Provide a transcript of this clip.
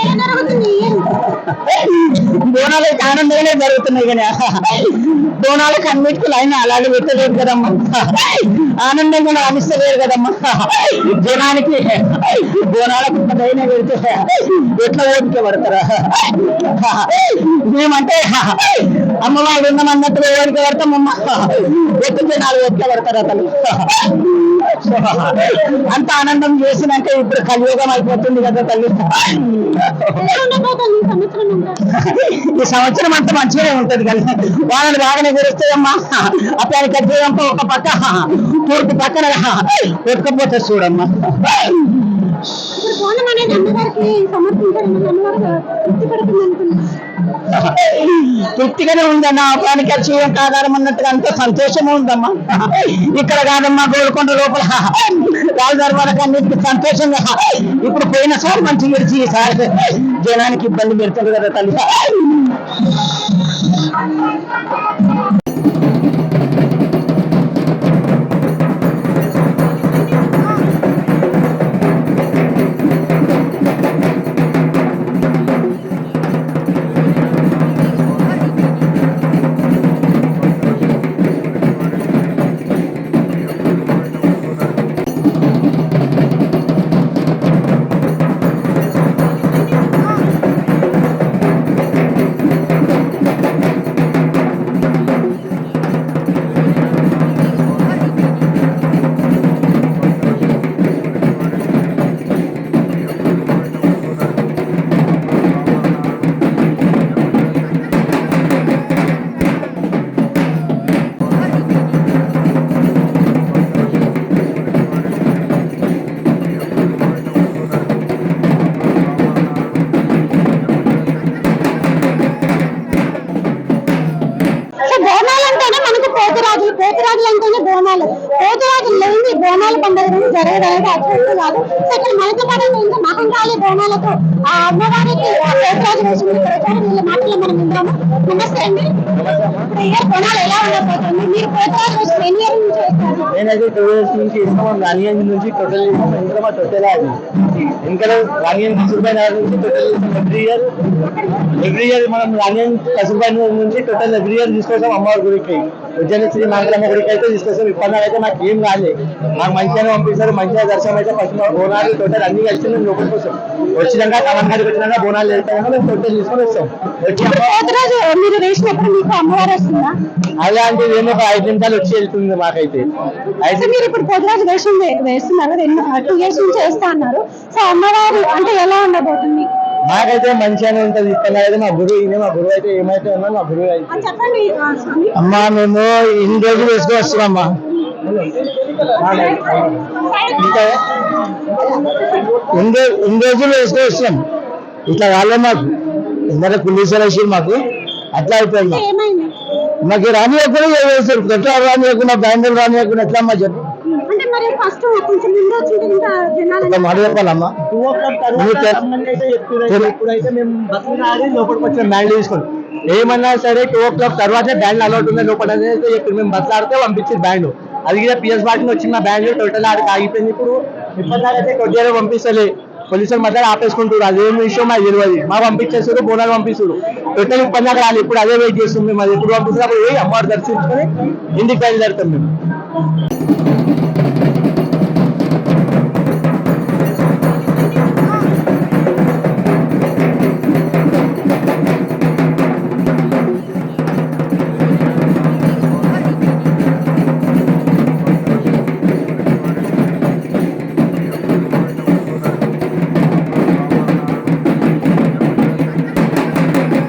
Ay, ano na ako sa niyan? Ay! బోనాలకి అయితే ఆనందంగానే జరుగుతున్నాయి కానీ. బోనాలకు అన్నిటికీ లైన్ అలాగే పెట్టలేదు కదమ్మా. ఆనందం కూడా అనిస్తలేదు కదమ్మా. జనానికి బోనాలకు లైన్ పెడితే ఎట్లా ఓపిక పడతారా? మేమంటే అమ్మవారు ఉన్నామన్నట్టుగా ఓపిక పడతామమ్మా. ఎత్తు జనాలు ఓపిక పడతారా అతను అంత ఆనందం చేసినాక ఇప్పుడు కలియుగం అయిపోతుంది కదా తల్లి. ఎలా ఈ సంవత్సరం అంతా మంచిగానే ఉంటది కదా. వాళ్ళని బాగానే కురుస్తాయమ్మా అతని కజ్జేయంతో ఒక పక్క తూర్పు పక్కన కొట్టుకపోతే చూడమ్మా. నేను అమ్మగారికి సమర్పించాను అమ్మగారు తృప్తి పడుతుంది తృప్తిగానే ఉందన్న అపానికి జీవం ఆధారం అన్నట్టుగా అంత సంతోషమే ఉందమ్మా. ఇక్కడ కాదమ్మా గోల్కొండ లోపల. రాజదర్బారకు అన్నిటికి సంతోషంగా. ఇప్పుడు పోయినసారి మంచి గడిచి ఈసారి జనానికి ఇబ్బంది పెడుతుంది కదా తల్లి. బోనాలు పోతురాజులు బోనాల పండుగ అనేది జరగడానికి అత్యంత కాదు సో ఇక్కడ మనతో పాటు ఇంకా మహంకాళి బోనాలతో ఆ అమ్మవారికి ఆ పోతురాజు వేషం ఇక్కడ వచ్చారు వీళ్ళ మాటలు మనం విందాము నమస్తే అండి ఇప్పుడు ఏ బోనాలు ఎలా ఉండబోతుంది మీరు పోతురాజు వేషం ఎన్ని ఇయర్ నుంచి వేస్తారు నేనైతే టూ ఇయర్స్ నుంచి ఇస్తాం రానియం నుంచి టోటల్ ఇంకా మా టోటల్ అది ఇంకా రానియం కసురుబాయి నగర్ నుంచి total every year every year మనం రానియం కసురుబాయి నగర్ నుంచి టోటల్ ఎవ్రీ ఇయర్ తీసుకొస్తాం అమ్మవారి గుడికి ఉజ్జయిని శ్రీ మంగళమ్మ గుడికి అయితే తీసుకొస్తాం ఇప్పటిదాకా అయితే మాకు ఏం కాలే మాకు మంచిగానే పంపిస్తారు మంచిగా దర్శనం అయితే ఫస్ట్ మా బోనాలు టోటల్ అన్ని కలిసి మేము లోపలికి వస్తాం వచ్చినాక కమన్ గారికి వచ్చినాక బోనాలు వెళ్తాక మేము టోటల్ తీసుకొని వస్తాం వచ్చి పోతురాజు మీరు వేసినప్పుడు మీకు అమ్మవారు వస్తుందా? అలాంటిది ఏమో ఒక ఐదు నిమిషాలు వచ్చి వెళ్తుంది మాకైతే. సో మీరు ఇప్పుడు పోతురాజు వేషం వే- వేస్తున్నారు టూ ఇయర్స్ నుంచి వేస్తా అన్నారు. సో అమ్మవారు అంటే ఎలా ఉండబోతుంది? మాకైతే మంచిగానే ఉంటది. ఇప్పటికైతే అయితే మా గురువు ఈయన మా గురువు అయితే ఏమైతే ఉన్నా మా గురువు ఆ, అయితే చెప్పండి ఆ, స్వామి. అమ్మా మేము ఇన్ని రోజులు వేసుకొని వస్తున్నామ్మా ఇంకా ఇన్ని రో- ఇన్ని రోజులు వేసుకొని వస్తున్నాం ఇట్లా వాళ్ళే మాకు ఇందరూ పులీసులు వేసి మాకు అట్లా అయిపోయింది మాకు. ఏమైంది మాకు రానియకుండా వేసారు పెట్రోల్ రానియకుండా బ్యాంకులు రానియకుండా ఎట్లా అమ్మా చెప్పు అంటే మరి ఫస్ట్ కొంచెం ముందు వచ్చింటే ఇంకా జనాలు ఒక మాట చెప్పాలమ్మా ఇప్పుడైతే మేము బస్సు రాడి లోపలికి వచ్చిన బ్యాండ్ తీసుకొని ఏమన్నా సరే టూ ఓ క్లాక్ తర్వాత బ్యాండ్ అలౌట్ ఉంది లోపల అనేది చెప్పి మేము బస్సు ఆడితే పంపించింది బ్యాండ్ అది కూడా పిఎస్ బాటిని వచ్చిన బ్యాండ్ టోటల్ ఆడికి ఆగిపోయింది ఇప్పుడు ఇప్పటిదాకైతే కొద్దిగా పంపిస్తలే పోలీసులు మధ్య ఆపేసుకుంటారు అదేం విషయం మాకు తెలియదు మాకు పంపించేస్తారు బోనాలు పంపిస్తారు టోటల్ ఇబ్బంది రాలి ఇప్పుడు అదే వెయిట్ చేస్తుంది మేము అది ఎప్పుడు పంపిస్తారు అప్పుడు అమ్మవారు దర్శించుకొని ఇంటికి బయలుదేరుతాం మేము.